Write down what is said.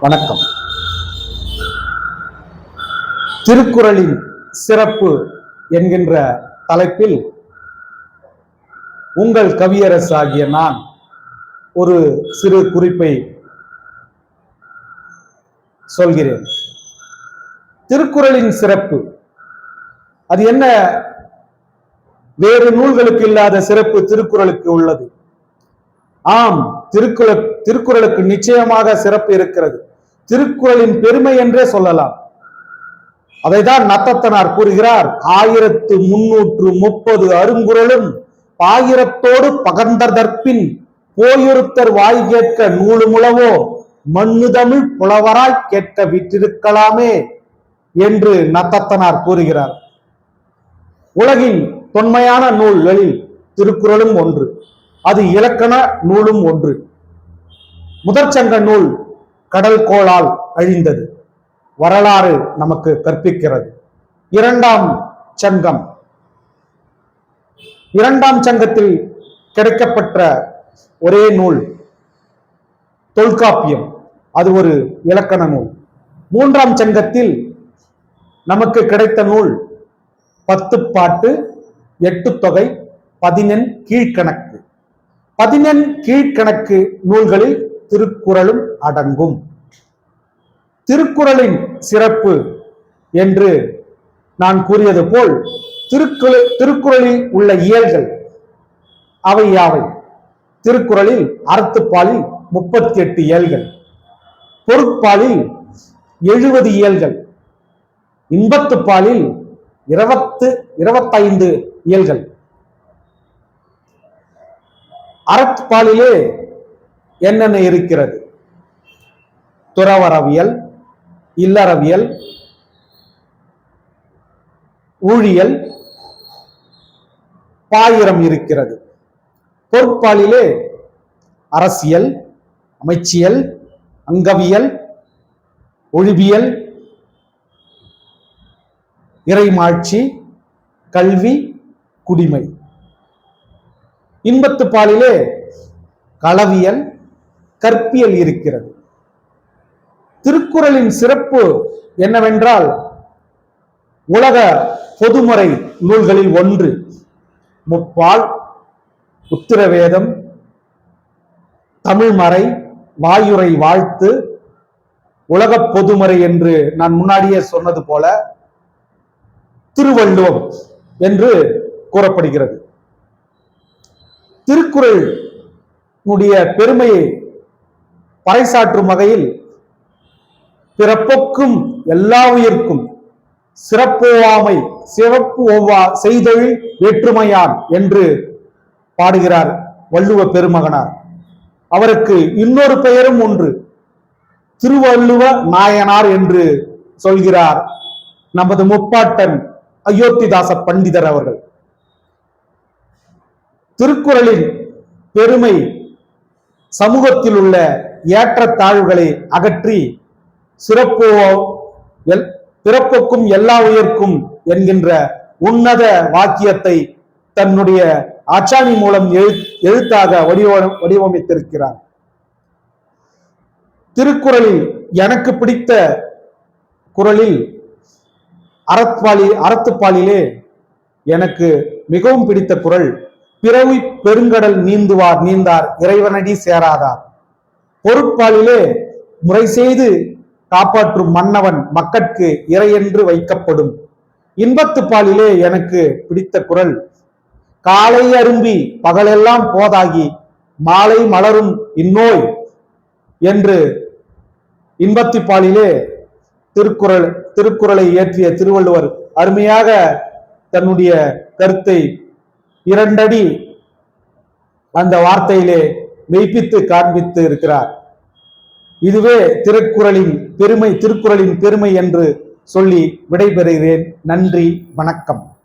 வணக்கம். திருக்குறளின் சிறப்பு என்கின்ற தலைப்பில் உங்கள் கவியரசு ஆகிய நான் ஒரு சிறு குறிப்பை சொல்கிறேன். திருக்குறளின் சிறப்பு. அது என்ன? வேறு நூல்களுக்கு இல்லாத சிறப்பு திருக்குறளுக்கு உள்ளது. ஆம் திருக்குற திருக்குறளுக்கு நிச்சயமாக சிறப்பு இருக்கிறது. திருக்குறளின் பெருமை என்றே சொல்லலாம். அதைதான் நத்தத்தனார் கூறுகிறார். ஆயிரத்து முன்னூற்று முப்பது அருங்குறளும் ஆயிரத்தோடு பகர்ந்ததற்பின் போயொருத்தர் வாய் கேட்க நூலுமுளவோ மண்ணு தமிழ் புலவராய் கேட்க விட்டிருக்கலாமே என்று நத்தத்தனார் கூறுகிறார். உலகின் தொன்மையான நூல்களில் திருக்குறளும் ஒன்று அது இலக்கண நூலும் ஒன்று. முதற்சங்க நூல் கடல் கோளால் அழிந்தது. வரலாறு நமக்கு கற்பிக்கிறது. இரண்டாம் சங்கம். இரண்டாம் சங்கத்தில் கிடைக்கப்பட்ட ஒரே நூல் தொல்காப்பியம். அது ஒரு இலக்கண நூல். மூன்றாம் சங்கத்தில் நமக்கு கிடைத்த நூல் பத்து பாட்டு எட்டு தொகை பதினெண் கீழ்கணக்கு பதினெண் கீழ்கணக்கு நூல்களில் திருக்குறளும் அடங்கும். திருக்குறளின் சிறப்பு என்று நான் கூறியது போல் திருக்குறள் திருக்குறளில் உள்ள இயல்கள் அவை யாவை? திருக்குறளில் அறத்துப்பாலில் முப்பத்தி எட்டு இயல்கள் பொருட்பாலில் எழுபது இயல்கள் இன்பத்து பாலில் இருபத்து இருபத்தைந்து இயல்கள். அறப்பாலிலே என்னென்ன இருக்கிறது? துறவரவியல் இல்லறவியல் ஊழியல் பாயிரம் இருக்கிறது. பொற்பாலிலே அரசியல் அமைச்சியல் அங்கவியல் ஒழிவியல் இறைமாட்சி கல்வி குடிமை. இன்பத்து பாலிலே களவியல் கற்பியல் இருக்கிறது. திருக்குறளின் சிறப்பு என்னவென்றால் உலக பொதுமுறை நூல்களில் ஒன்று முப்பால் உத்திரவேதம் தமிழ்மறை வாயுரை வாழ்த்து உலக பொதுமறை என்று நான் முன்னாடியே சொன்னது போல திருவள்ளுவம் என்று கூறப்படுகிறது. திருக்குறள் பெருமையை பறைசாற்றும் வகையில் பிறப்புக்கும் எல்லா உயிர்க்கும் சிறப்போவாமை சிறப்பு ஒவ்வா செய்தொழில் வேற்றுமையான் என்று பாடுகிறார் வள்ளுவ பெருமகனார். அவருக்கு இன்னொரு பெயரும் ஒன்று திருவள்ளுவ நாயனார் என்று சொல்கிறார் நமது முப்பாட்டன் அயோத்திதாச பண்டிதர் அவர்கள். திருக்குறளின் பெருமை சமூகத்தில் உள்ள ஏற்றத்தாழ்வுகளை அகற்றி சிறப்போ எல் பிறப்புக்கும் எல்லா உயர்க்கும் என்கின்ற உன்னத வாக்கியத்தை தன்னுடைய ஆச்சாணி மூலம் எழுத்தாக வடிவமைத்திருக்கிறார். திருக்குறளில் எனக்கு பிடித்த குரலில் அறத்பாலி அறத்துப்பாலிலே எனக்கு மிகவும் பிடித்த குரல் பிறவி பெருங்கடல் நீந்துவார் நீந்தார் இறைவனடி சேராதார் பொருட்பாலிலே முறை செய்து காப்பாற்றும் மன்னவன் மக்கட்கு இறையென்று வைக்கப்படும். இன்பத்து பாலிலே எனக்கு பிடித்த குரல் காலை அரும்பி பகலெல்லாம் போதாகி மாலை மலரும் இந்நோய் என்று இன்பத்தி பாலிலே திருக்குறள் திருக்குறளை இயற்றிய திருவள்ளுவர் அருமையாக தன்னுடைய கருத்தை இரண்டடி அந்த வார்த்தையிலே மெய்ப்பித்து காண்பித்து இருக்கிறார். இதுவே திருக்குறளின் பெருமை திருக்குறளின் பெருமை என்று சொல்லி விடைபெறுகிறேன். நன்றி வணக்கம்.